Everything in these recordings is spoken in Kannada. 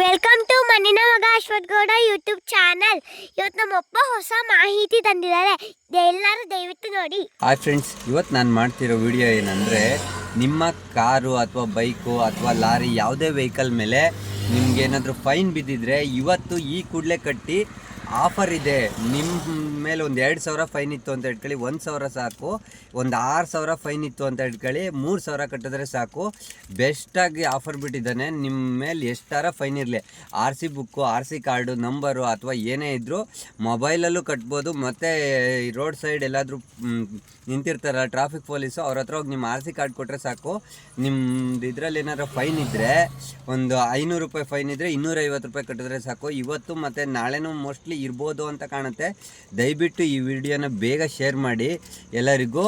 ವೆಲ್ಕಮ್ ಟು ಮಣ್ಣಿನ ಮಗ ಅಶ್ವಥ್ ಗೌಡ ಯೂಟ್ಯೂಬ್ ಚಾನಲ್ ಇವತ್ತು ನಮ್ಮಪ್ಪ ಹೊಸ ಮಾಹಿತಿ ತಂದಿದ್ದಾರೆ. ಎಲ್ಲರೂ ದಯವಿಟ್ಟು ನೋಡಿ. ಹಾಯ್ ಫ್ರೆಂಡ್ಸ್ ಇವತ್ತು ನಾನು ಮಾಡ್ತಿರೋ ವಿಡಿಯೋ ಏನಂದರೆ, ನಿಮ್ಮ ಕಾರು ಅಥವಾ ಬೈಕು ಅಥವಾ ಲಾರಿ ಯಾವುದೇ ವೆಹಿಕಲ್ ಮೇಲೆ ನಿಮಗೇನಾದರೂ ಫೈನ್ ಬಿದ್ದಿದ್ರೆ ಇವತ್ತು ಈ ಕೂಡಲೇ ಕಟ್ಟಿ ಆಫರ್ ಇದೆ. ನಿಮ್ಮ ಮೇಲೆ ಒಂದು ಎರಡು ಸಾವಿರ ಫೈನ್ ಇತ್ತು ಅಂತ ಹೇಳ್ಕೊಳ್ಳಿ, ಒಂದು ಸಾವಿರ ಸಾಕು. ಒಂದು ಆರು ಸಾವಿರ ಫೈನ್ ಇತ್ತು ಅಂತ ಹೇಳ್ಕೊಳ್ಳಿ, ಮೂರು ಸಾವಿರ ಕಟ್ಟಿದ್ರೆ ಸಾಕು. ಬೆಸ್ಟಾಗಿ ಆಫರ್ ಬಿಟ್ಟಿದ್ದಾನೆ. ನಿಮ್ಮ ಮೇಲೆ ಎಷ್ಟಾರ ಫೈನ್ ಇರಲಿ. R C book, R C card, number ಅಥವಾ ಏನೇ ಇದ್ದರೂ ಮೊಬೈಲಲ್ಲೂ ಕಟ್ಬೋದು. ಮತ್ತು ರೋಡ್ ಸೈಡ್ ಎಲ್ಲಾದರೂ ನಿಂತಿರ್ತಾರಲ್ಲ ಟ್ರಾಫಿಕ್ ಪೊಲೀಸು, ಅವ್ರ ಹತ್ರ ಹೋಗಿ ನಿಮ್ಮ ಆರ್ ಸಿ ಕಾರ್ಡ್ ಕೊಟ್ಟರೆ ಸಾಕು. ನಿಮ್ದು ಇದರಲ್ಲಿ ಏನಾದ್ರು ಫೈನ್ ಇದ್ದರೆ ಒಂದು ಐನೂರು ರೂಪಾಯಿ ಫೈನ್ ಇದ್ದರೆ ಇನ್ನೂರೈವತ್ತು ರೂಪಾಯಿ ಕಟ್ಟಿದ್ರೆ ಸಾಕು. ಇವತ್ತು ಮತ್ತು ನಾಳೆನೂ ಮೋಸ್ಟ್ಲಿ ಇರ್ಬೋದು ಅಂತ ಕಾಣುತ್ತೆ. ದಯವಿಟ್ಟು ಈ ವಿಡಿಯೋನ ಬೇಗ ಶೇರ್ ಮಾಡಿ. ಎಲ್ಲರಿಗೂ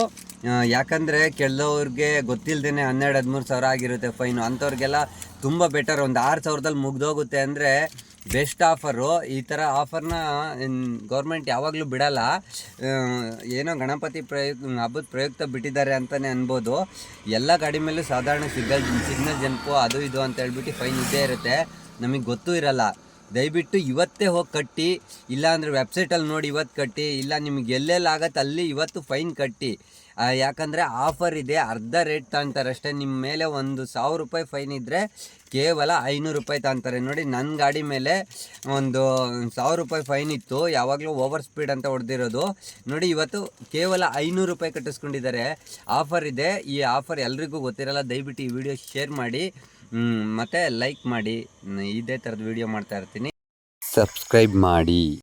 ಯಾಕಂದರೆ ಕೆಲವ್ರಿಗೆ ಗೊತ್ತಿಲ್ಲದೇ ಹನ್ನೆರಡು, ಹದಿಮೂರು ಸಾವಿರ ಆಗಿರುತ್ತೆ ಫೈನು. ಅಂಥವ್ರಿಗೆಲ್ಲ ತುಂಬ ಬೆಟರ್ ಒಂದು ಆರು ಸಾವಿರದಲ್ಲಿ ಮುಗ್ದೋಗುತ್ತೆ ಅಂದರೆ ಬೆಸ್ಟ್ ಆಫರು ಈ ಥರ ಆಫರ್ನ ಗೌರ್ಮೆಂಟ್ ಯಾವಾಗಲೂ ಬಿಡಲ್ಲ. ಏನೋ ಗಣಪತಿ ಪ್ರಯುಕ್ತ ಹಬ್ಬದ ಪ್ರಯುಕ್ತ ಬಿಟ್ಟಿದ್ದಾರೆ ಅಂತಲೇ ಅನ್ಬೋದು. ಎಲ್ಲ ಗಾಡಿ ಮೇಲೂ ಸಾಧಾರಣ ಸಿಗ್ನಲ್ ಸಿಗ್ನಲ್ ಜಂಪು, ಅದು ಇದು ಅಂತ ಹೇಳ್ಬಿಟ್ಟು ಫೈನ್ ಇದ್ದೇ ಇರುತ್ತೆ. ನಮಗೆ ಗೊತ್ತೂ ಇರಲ್ಲ. ದಯವಿಟ್ಟು ಇವತ್ತೇ ಹೋಗಿ ಕಟ್ಟಿ ಇಲ್ಲ ಅಂದರೆ ವೆಬ್ಸೈಟಲ್ಲಿ ನೋಡಿ ಇವತ್ತು ಕಟ್ಟಿ, ಇಲ್ಲ ನಿಮ್ಗೆ ಎಲ್ಲೆಲ್ಲಿ ಆಗತ್ತೆ ಅಲ್ಲಿ ಇವತ್ತು ಫೈನ್ ಕಟ್ಟಿ. ಯಾಕಂದರೆ ಆಫರ್ ಇದೆ, ಅರ್ಧ ರೇಟ್ ತಾಂತಾರೆ ಅಷ್ಟೇ ನಿಮ್ಮ ಮೇಲೆ ಒಂದು ಸಾವಿರ ರೂಪಾಯಿ ಫೈನ್ ಇದ್ದರೆ ಕೇವಲ ಐನೂರು ರೂಪಾಯಿ ತಾಂತಾರೆ. ನೋಡಿ ನನ್ನ ಗಾಡಿ ಮೇಲೆ ಒಂದು ಸಾವಿರ ರೂಪಾಯಿ ಫೈನ್ ಇತ್ತು, ಯಾವಾಗಲೂ ಓವರ್ ಸ್ಪೀಡ್ ಅಂತ ಹೊಡೆದಿರೋದು. ನೋಡಿ, ಇವತ್ತು ಕೇವಲ ಐನೂರು ರೂಪಾಯಿ ಕಟ್ಟಿಸ್ಕೊಂಡಿದ್ದಾರೆ. ಆಫರ್ ಇದೆ, ಈ ಆಫರ್ ಎಲ್ರಿಗೂ ಗೊತ್ತಿರಲ್ಲ, ದಯವಿಟ್ಟು ಈ ವಿಡಿಯೋ ಶೇರ್ ಮಾಡಿ. ಮತ್ತೆ ಲೈಕ್ ಮಾಡಿ ಇದೇ ಥರದ ವಿಡಿಯೋ ಮಾಡ್ತಾ ಇರ್ತೀನಿ. ಸಬ್ಸ್ಕ್ರೈಬ್ ಮಾಡಿ.